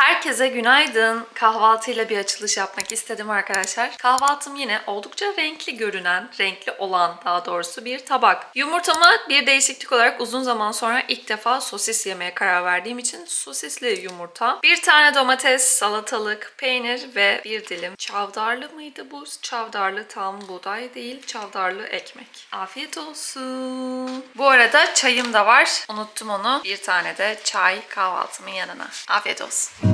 Herkese günaydın. Kahvaltıyla bir açılış yapmak istedim arkadaşlar. Kahvaltım yine oldukça renkli görünen, renkli olan daha doğrusu bir tabak. Yumurtama bir değişiklik olarak uzun zaman sonra ilk defa sosis yemeye karar verdiğim için sosisli yumurta. Bir tane domates, salatalık, peynir ve bir dilim çavdarlı mıydı bu? Çavdarlı tam buğday değil, çavdarlı ekmek. Afiyet olsun. Bu arada çayım da var. Unuttum onu. Bir tane de çay kahvaltımın yanına. Afiyet olsun.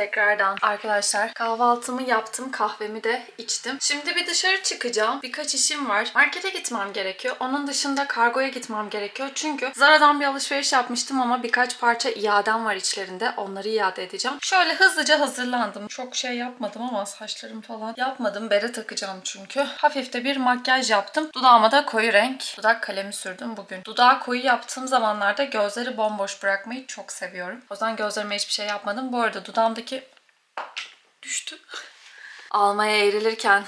Tekrardan arkadaşlar kahvaltımı yaptım kahvemi de içtim. Şimdi bir dışarı çıkacağım. Birkaç işim var. Markete gitmem gerekiyor. Onun dışında kargoya gitmem gerekiyor. Çünkü Zara'dan bir alışveriş yapmıştım ama birkaç parça iadem var içlerinde. Onları iade edeceğim. Şöyle hızlıca hazırlandım. Çok şey yapmadım ama saçlarım falan yapmadım. Bere takacağım çünkü. Hafif de bir makyaj yaptım. Dudağıma da koyu renk dudak kalemi sürdüm bugün. Dudağı koyu yaptığım zamanlarda gözleri bomboş bırakmayı çok seviyorum. O yüzden gözlerime hiçbir şey yapmadım. Bu arada dudağımdaki düştü. Almaya eğrilirken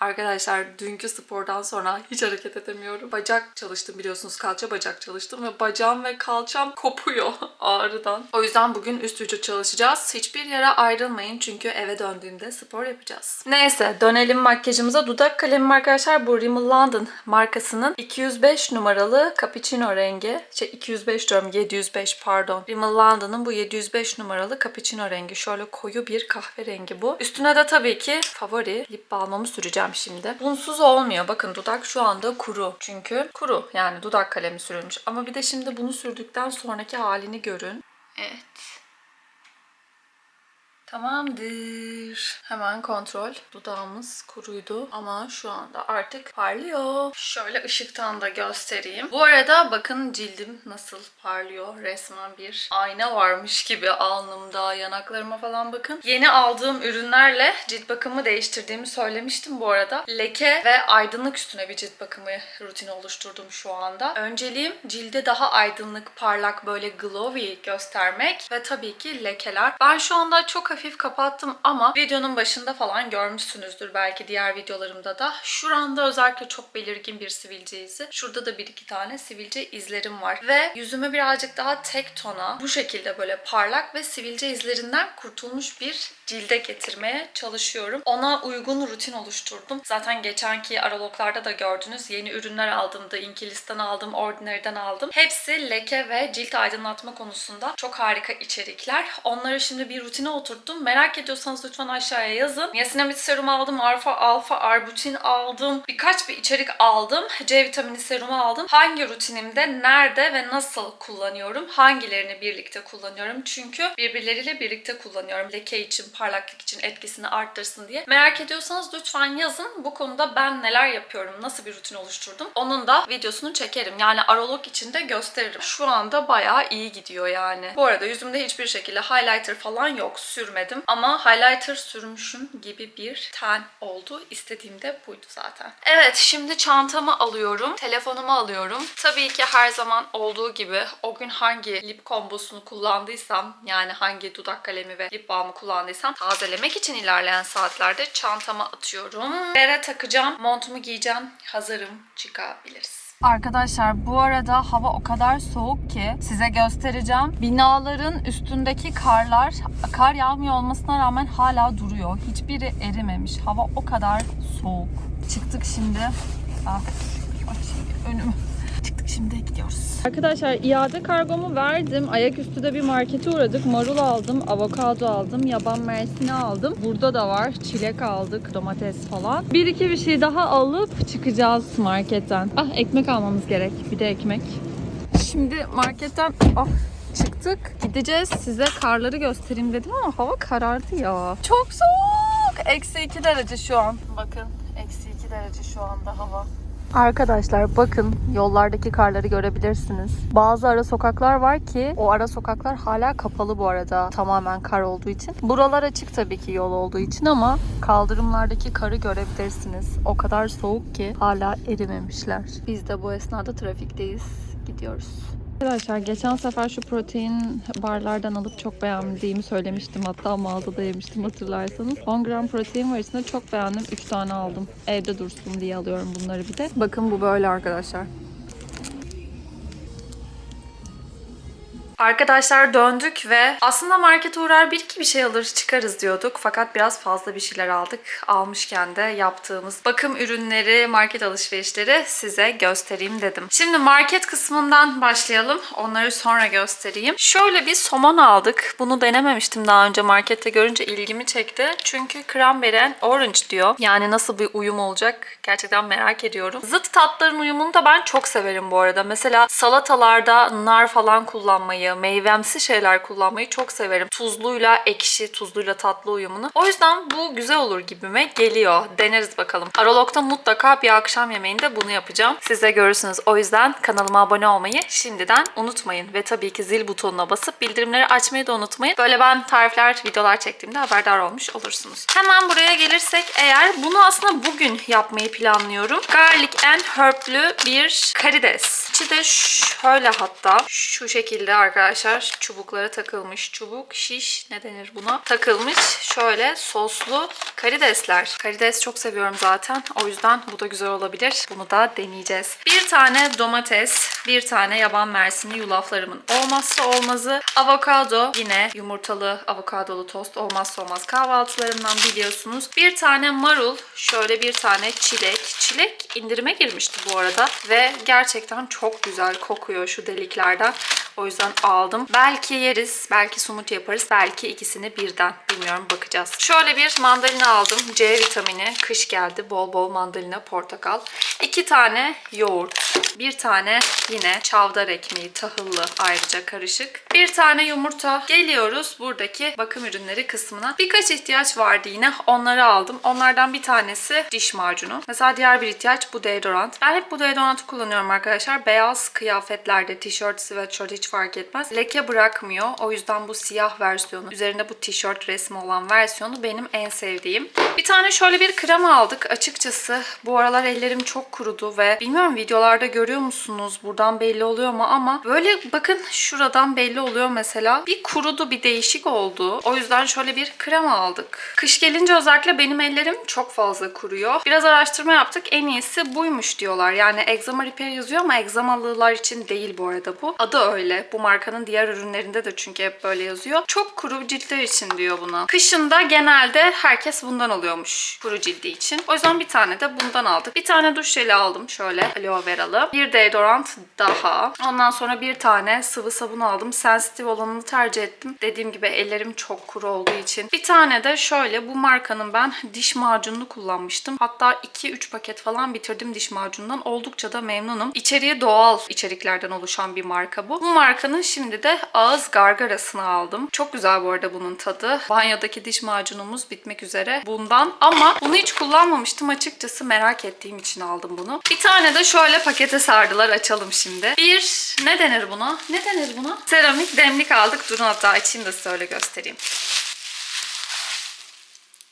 Arkadaşlar dünkü spordan sonra hiç hareket edemiyorum. Bacak çalıştım biliyorsunuz kalça bacak çalıştım ve bacağım ve kalçam kopuyor ağrıdan. O yüzden bugün üst vücut çalışacağız. Hiçbir yere ayrılmayın çünkü eve döndüğümde spor yapacağız. Neyse dönelim makyajımıza. Dudak kalemim arkadaşlar bu Rimmel London markasının 205 numaralı cappuccino rengi. Şey 205 diyorum 705 pardon. Rimmel London'ın bu 705 numaralı cappuccino rengi. Şöyle koyu bir kahverengi bu. Üstüne de tabii ki favori lip balmımı süreceğim şimdi. Bunsuz olmuyor. Bakın dudak şu anda kuru. Çünkü kuru. Yani dudak kalemi sürülmüş. Ama bir de şimdi bunu sürdükten sonraki halini görün. Evet. Tamamdır. Hemen kontrol. Dudağımız kuruydu ama şu anda artık parlıyor. Şöyle ışıktan da göstereyim. Bu arada bakın cildim nasıl parlıyor. Resmen bir ayna varmış gibi alnımda, yanaklarıma falan bakın. Yeni aldığım ürünlerle cilt bakımı değiştirdiğimi söylemiştim bu arada. Leke ve aydınlık üstüne bir cilt bakımı rutini oluşturdum şu anda. Önceliğim cilde daha aydınlık, parlak, böyle glowy göstermek ve tabii ki lekeler. Ben şu anda çok hafif kapattım ama videonun başında falan görmüşsünüzdür belki diğer videolarımda da. Şuranda özellikle çok belirgin bir sivilce izi. Şurada da bir iki tane sivilce izlerim var. Ve yüzümü birazcık daha tek tona bu şekilde böyle parlak ve sivilce izlerinden kurtulmuş bir cilde getirmeye çalışıyorum. Ona uygun rutin oluşturdum. Zaten geçenki araloglarda da gördünüz. Yeni ürünler aldım. The Inkie'lis'ten aldım. Ordinary'den aldım. Hepsi leke ve cilt aydınlatma konusunda çok harika içerikler. Onları şimdi bir rutine oturttum. Merak ediyorsanız lütfen aşağıya yazın. Niacinamide serum aldım. Alfa alfa arbutin aldım. Birkaç bir içerik aldım. C vitamini serumu aldım. Hangi rutinimde, nerede ve nasıl kullanıyorum? Hangilerini birlikte kullanıyorum? Çünkü birbirleriyle birlikte kullanıyorum. Leke için, parlaklık için etkisini arttırsın diye. Merak ediyorsanız lütfen yazın. Bu konuda ben neler yapıyorum, nasıl bir rutin oluşturdum. Onun da videosunu çekerim. Yani arolog için de gösteririm. Şu anda bayağı iyi gidiyor yani. Bu arada yüzümde hiçbir şekilde highlighter falan yok. Sürmedim. Ama highlighter sürmüşüm gibi bir ten oldu. İstediğim de buydu zaten. Evet şimdi çantamı alıyorum. Telefonumu alıyorum. Tabii ki her zaman olduğu gibi o gün hangi lip kombosunu kullandıysam yani hangi dudak kalemi ve lip balmı kullandıysam tazelemek için ilerleyen saatlerde çantama atıyorum. Bere takacağım. Montumu giyeceğim. Hazırım. Çıkabiliriz. Arkadaşlar bu arada hava o kadar soğuk ki size göstereceğim. Binaların üstündeki karlar kar yağmıyor olmasına rağmen hala duruyor. Hiçbiri erimemiş. Hava o kadar soğuk. Çıktık şimdi. Ah, Arkadaşlar iade kargomu verdim. Ayaküstü de bir markete uğradık. Marul aldım, avokado aldım, yaban mersini aldım. Burada da var. Çilek aldık, domates falan. Bir iki bir şey daha alıp çıkacağız marketten. Ah ekmek almamız gerek. Bir de ekmek. Şimdi marketten ah, çıktık. Gideceğiz. Size karları göstereyim dedim ama hava karardı ya. Çok soğuk. Eksi 2 derece şu an. Bakın eksi 2 derece şu anda hava. Arkadaşlar bakın yollardaki karları görebilirsiniz. Bazı ara sokaklar var ki o ara sokaklar hala kapalı bu arada tamamen kar olduğu için. Buralar açık tabii ki yol olduğu için ama kaldırımlardaki karı görebilirsiniz. O kadar soğuk ki hala erimemişler. Biz de bu esnada trafikteyiz. Gidiyoruz. Arkadaşlar geçen sefer şu protein barlardan alıp çok beğendiğimi söylemiştim. Hatta mağazada yemiştim hatırlarsanız. 10 gram protein var içinde çok beğendim. 3 tane aldım. Evde dursun diye alıyorum bunları bir de. Bakın bu böyle arkadaşlar. Arkadaşlar döndük ve aslında markete uğrar bir iki bir şey alır çıkarız diyorduk. Fakat biraz fazla bir şeyler aldık. Almışken de yaptığımız bakım ürünleri, market alışverişleri size göstereyim dedim. Şimdi market kısmından başlayalım. Onları sonra göstereyim. Şöyle bir somon aldık. Bunu denememiştim daha önce markette görünce ilgimi çekti. Çünkü cranberry orange diyor. Yani nasıl bir uyum olacak gerçekten merak ediyorum. Zıt tatların uyumunu da ben çok severim bu arada. Mesela salatalarda nar falan kullanmayı, meyvemsi şeyler kullanmayı çok severim. Tuzluyla ekşi, tuzluyla tatlı uyumunu. O yüzden bu güzel olur gibime geliyor. Deneriz bakalım. Aralog'da mutlaka bir akşam yemeğinde bunu yapacağım. Siz de görürsünüz. O yüzden kanalıma abone olmayı şimdiden unutmayın. Ve tabii ki zil butonuna basıp bildirimleri açmayı da unutmayın. Böyle ben tarifler, videolar çektiğimde haberdar olmuş olursunuz. Hemen buraya gelirsek eğer bunu aslında bugün yapmayı planlıyorum. Garlic and herb'lü bir karides. İçi de şöyle hatta şu şekilde arkadaşlar çubuklara takılmış. Çubuk, şiş ne denir buna? Takılmış şöyle soslu karidesler. Karides çok seviyorum zaten. O yüzden bu da güzel olabilir. Bunu da deneyeceğiz. Bir tane domates, bir tane yaban mersini yulaflarımın olmazsa olmazı. Avokado yine yumurtalı avokadolu tost olmazsa olmaz kahvaltılarımdan biliyorsunuz. Bir tane marul, şöyle bir tane çilek. Çilek indirime girmişti bu arada ve gerçekten çok güzel kokuyor şu deliklerden. O yüzden aldım. Belki yeriz, belki smoothie yaparız, belki ikisini birden. Bilmiyorum bakacağız. Şöyle bir mandalina aldım. C vitamini. Kış geldi. Bol bol mandalina, portakal. İki tane yoğurt. Bir tane yine çavdar ekmeği tahıllı ayrıca karışık. Bir tane yumurta. Geliyoruz buradaki bakım ürünleri kısmına. Birkaç ihtiyaç vardı yine. Onları aldım. Onlardan bir tanesi diş macunu. Mesela diğer bir ihtiyaç bu deodorant. Ben hep bu deodorantı kullanıyorum arkadaşlar. Beyaz kıyafetlerde, tişört, sweatshirt hiç fark etmez. Leke bırakmıyor. O yüzden bu siyah versiyonu, üzerinde bu tişört resmi olan versiyonu benim en sevdiğim. Bir tane şöyle bir krem aldık. Açıkçası bu aralar ellerim çok kurudu ve bilmiyorum videolarda görüyor musunuz? Buradan belli oluyor mu ama böyle bakın şuradan belli oluyor mesela. Bir kurudu, bir değişik oldu. O yüzden şöyle bir krem aldık. Kış gelince özellikle benim ellerim çok fazla kuruyor. Biraz araştırma yaptık. En iyisi buymuş diyorlar. Yani eczema repair yazıyor ama egzamalılar için değil bu arada bu. Adı öyle. Bu markanın diğer ürünlerinde de çünkü hep böyle yazıyor. Çok kuru ciltler için diyor buna. Kışında genelde herkes bundan alıyormuş kuru cildi için. O yüzden bir tane de bundan aldık. Bir tane duş jeli aldım şöyle aloe veralı. Bir deodorant daha. Ondan sonra bir tane sıvı sabun aldım. Sensitif olanını tercih ettim. Dediğim gibi ellerim çok kuru olduğu için. Bir tane de şöyle bu markanın ben diş macununu kullanmıştım. Hatta 2-3 paket falan bitirdim diş macunundan. Oldukça da memnunum. İçeriği doğal içeriklerden oluşan bir marka bu. Bu markanın şimdi de ağız gargarasını aldım. Çok güzel bu arada bunun tadı. Banyodaki diş macunumuz bitmek üzere bundan. Ama bunu hiç kullanmamıştım açıkçası merak ettiğim için aldım bunu. Bir tane de şöyle pakete sardılar. Açalım şimdi. Bir ne denir buna? Ne denir buna? Seramik demlik aldık. Durun hatta açayım da size öyle göstereyim.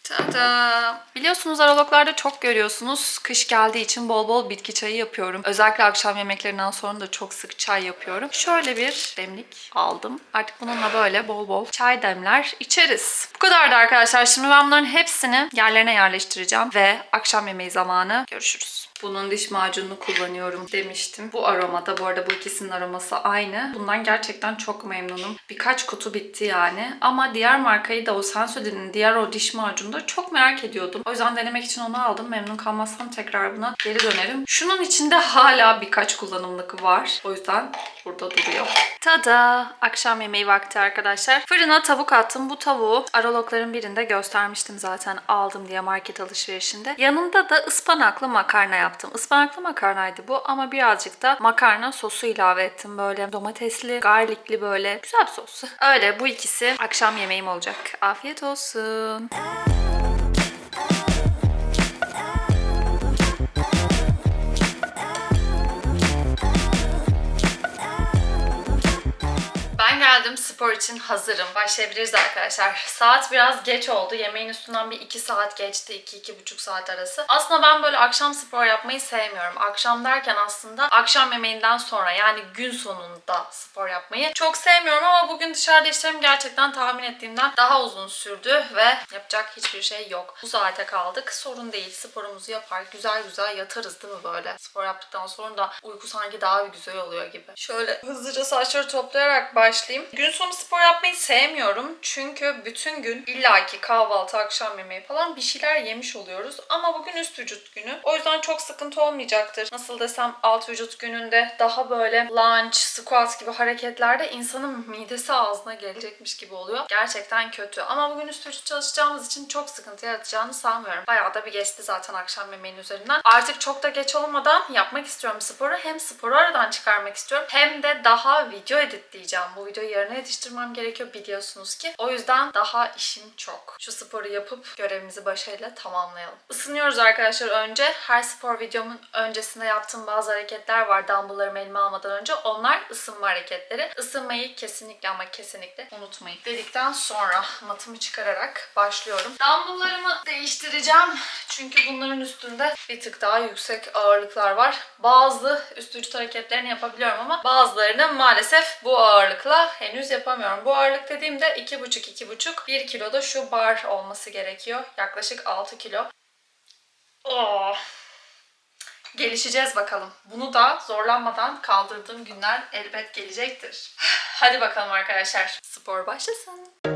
Tada! Biliyorsunuz araloglarda çok görüyorsunuz. Kış geldiği için bol bol bitki çayı yapıyorum. Özellikle akşam yemeklerinden sonra da çok sık çay yapıyorum. Şöyle bir demlik aldım. Artık bununla böyle bol bol çay demler içeriz. Bu kadardı arkadaşlar. Şimdi ben bunların hepsini yerlerine yerleştireceğim ve akşam yemeği zamanı görüşürüz. Bunun diş macununu kullanıyorum demiştim. Bu aromada bu arada bu ikisinin aroması aynı. Bundan gerçekten çok memnunum. Birkaç kutu bitti yani. Ama diğer markayı da o Sensodyne'in diğer o diş macunu da çok merak ediyordum. O yüzden denemek için onu aldım. Memnun kalmazsam tekrar buna geri dönerim. Şunun içinde hala birkaç kullanımlık var. O yüzden burada duruyor. Tada! Akşam yemeği vakti arkadaşlar. Fırına tavuk attım. Bu tavuğu aralogların birinde göstermiştim zaten aldım diye market alışverişinde. Yanında da ıspanaklı makarna yaptım. Ispanaklı makarnaydı bu ama birazcık da makarna sosu ilave ettim. Böyle domatesli, garlikli böyle güzel bir sos. Öyle bu ikisi akşam yemeğim olacak. Afiyet olsun. Geldim spor için hazırım. Başlayabiliriz arkadaşlar. Saat biraz geç oldu. Yemeğin üstünden bir 2 saat geçti. 2-2,5 saat arası. Aslında ben böyle akşam spor yapmayı sevmiyorum. Akşam derken aslında akşam yemeğinden sonra yani gün sonunda spor yapmayı çok sevmiyorum ama bugün dışarıda işlerim gerçekten tahmin ettiğimden daha uzun sürdü ve yapacak hiçbir şey yok. Bu saate kaldık. Sorun değil. Sporumuzu yapar. Güzel güzel yatarız değil mi böyle? Spor yaptıktan sonra da uyku sanki daha bir güzel oluyor gibi. Şöyle hızlıca saçları toplayarak başlayayım. Gün sonu spor yapmayı sevmiyorum. Çünkü bütün gün illaki kahvaltı, akşam yemeği falan bir şeyler yemiş oluyoruz. Ama bugün üst vücut günü. O yüzden çok sıkıntı olmayacaktır. Nasıl desem alt vücut gününde daha böyle lunge, squat gibi hareketlerde insanın midesi ağzına gelecekmiş gibi oluyor. Gerçekten kötü. Ama bugün üst vücut çalışacağımız için çok sıkıntı yaratacağını sanmıyorum. Bayağı da bir geçti zaten akşam yemeğinin üzerinden. Artık çok da geç olmadan yapmak istiyorum sporu. Hem sporu aradan çıkarmak istiyorum. Hem de daha video editleyeceğim. Bu videoyu yarına yetiştirmem gerekiyor biliyorsunuz ki. O yüzden daha işim çok. Şu sporu yapıp görevimizi başarıyla tamamlayalım. Isınıyoruz arkadaşlar önce. Her spor videomun öncesinde yaptığım bazı hareketler var. Dumbbelllarımı elime almadan önce. Onlar ısınma hareketleri. Isınmayı kesinlikle ama kesinlikle unutmayın. Dedikten sonra matımı çıkararak başlıyorum. Dumbbelllarımı değiştireceğim. Çünkü bunların üstünde bir tık daha yüksek ağırlıklar var. Bazı üst vücut hareketlerini yapabiliyorum ama bazılarını maalesef bu ağırlıkla henüz yapamıyorum. Bu ağırlık dediğimde 2,5-2,5 1 kiloda şu bar olması gerekiyor. Yaklaşık 6 kilo. Oh. Gelişeceğiz bakalım. Bunu da zorlanmadan kaldırdığım günler elbet gelecektir. Hadi bakalım arkadaşlar. Spor başlasın.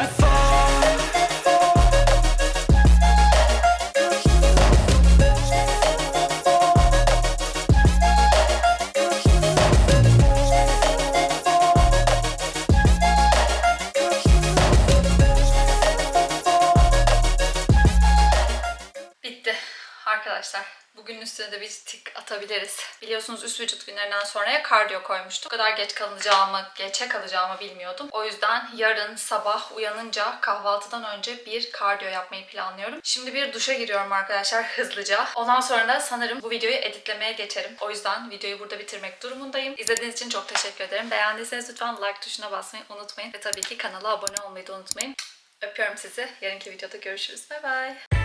üstüne de bir tik atabiliriz. Biliyorsunuz üst vücut günlerinden sonraya kardiyo koymuştum. Bu kadar geç kalacağımı, geçe kalacağımı bilmiyordum. O yüzden yarın sabah uyanınca kahvaltıdan önce bir kardiyo yapmayı planlıyorum. Şimdi bir duşa giriyorum arkadaşlar hızlıca. Ondan sonra da sanırım bu videoyu editlemeye geçerim. O yüzden videoyu burada bitirmek durumundayım. İzlediğiniz için çok teşekkür ederim. Beğendiyseniz lütfen like tuşuna basmayı unutmayın. Ve tabii ki kanala abone olmayı da unutmayın. Öpüyorum sizi. Yarınki videoda görüşürüz. Bay bay.